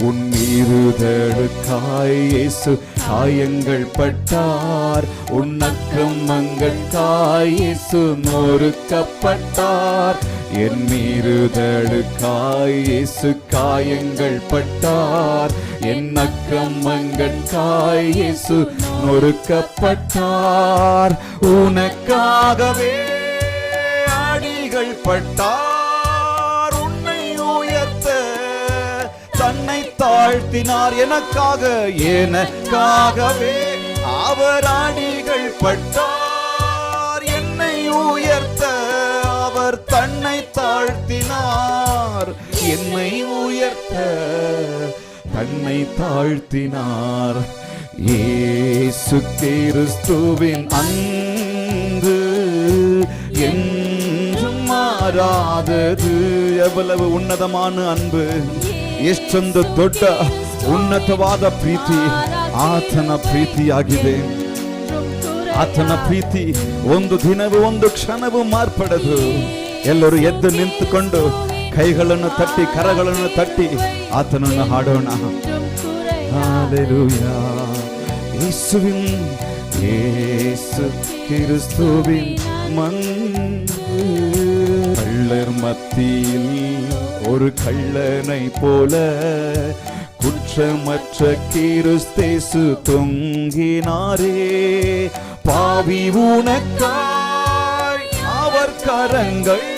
உன் மீறுதலுக்காய் இயேசு காயங்கள் பட்டார். உன் அக்கிரமங்களுக்காய் இயேசு நொறுக்கப்பட்டார். என் மீறுதலுக்காய் இயேசு காயங்கள் பட்டார். என் அக்கிரமங்களுக்காய் இயேசு நொறுக்கப்பட்டார். உனக்காகவே அடிகள் பட்டார். தாழ்த்தினார் எனக்காக எனக்காகவே அவர் அடிகள் பட்டார். என்னை உயர்த்த அவர் தன்னை தாழ்த்தினார். என்னை உயர்த்த தன்னை தாழ்த்தினார். ஏசு கிறிஸ்துவின் அன்பு என்றும் மாறாதது. எவ்வளவு உன்னதமான அன்பு. ಎಷ್ಟೊಂದು ದೊಡ್ಡ ಉನ್ನತವಾದ ಪ್ರೀತಿ ಆತನ ಪ್ರೀತಿಯಾಗಿದೆ ಆತನ ಪ್ರೀತಿ ಒಂದು ದಿನವೂ ಒಂದು ಕ್ಷಣವೂ ಮಾರ್ಪಡದು ಎಲ್ಲರೂ ಎದ್ದು ನಿಂತುಕೊಂಡು ಕೈಗಳನ್ನು ತಟ್ಟಿ ಕರಗಳನ್ನು ತಟ್ಟಿ ಆತನನ್ನು ಹಾಡೋಣ ஹalleluya இயேசுவின் இயேசு கிறிஸ்துவின் மன்பு கள்ளர் மத்தியில் ஒரு கள்ளனை போல குற்றமற்ற கிறிஸ்தேசு தொங்கினாரே. பாவி உனக்காய் அவர் கரங்கள்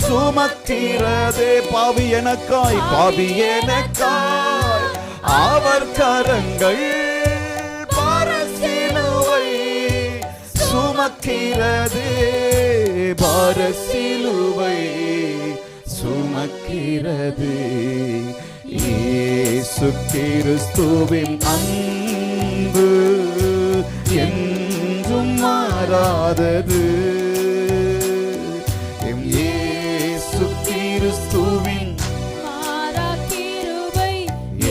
சுமக்கிறதே. பாவி எனக்காய் பாவி எனக்காய் அவர் கரங்கள் பாரசிலுவை சுமக்கிறதே. பாரசிலுவை சுமக்கிறது. இயேசு கிறிஸ்துவின் அன்பு என்றும் மாறாதது. எம் இயேசு கிறிஸ்துவின்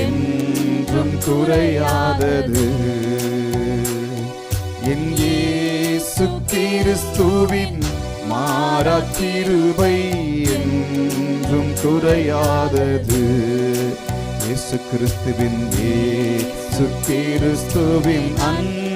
என்றும் குறையாதது. என் இயேசு கிறிஸ்துவின் மாறா என்றும் குறையாதது. இயேசு கிறிஸ்துவின் இயேசு கிறிஸ்துவின் அன்பு.